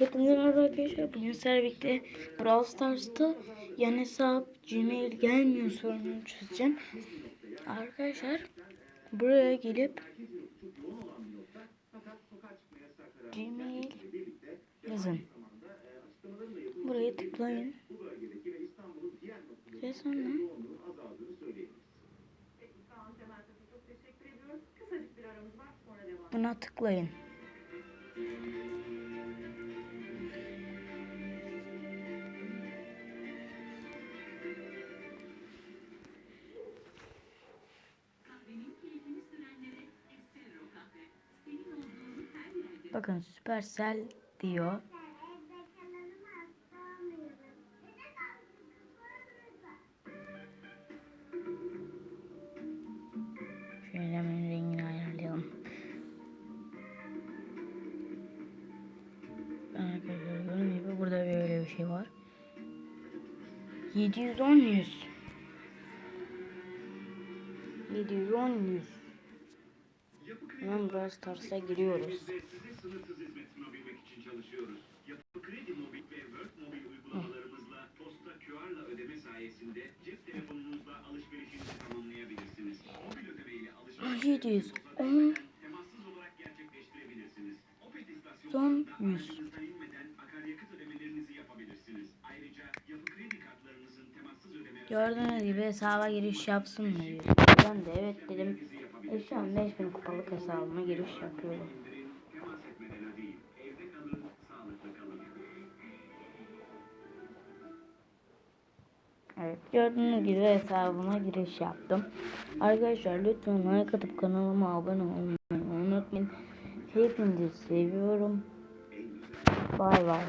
Hepinize merhaba arkadaşlar. Bugün birlikte Brawl Stars'ta yan hesap Gmail gelmiyor sorununu çözeceğim. Arkadaşlar buraya gelip Gmail yazın. Buraya tıklayın. Ve sonra buna tıklayın. Bakın Supercell diyor. Şöyle hemen rengini ayarlayalım. Arkadaşlar gördüğünüz gibi burada böyle bir şey var. 710 100 710 100 Hemen Brawl Stars'a giriyoruz. Size sınırsız hizmet sunabilmek Gördüğünüz gibi hesaba giriş yapsın mı diyor. Ben de evet dedim. E şu an 5000 kupalık hesabıma giriş yapıyorum. Evet gördüğünüz gibi hesabıma giriş yaptım. Arkadaşlar lütfen like atıp kanalıma abone olmayı unutmayın. Hepinizi seviyorum. Bay bay.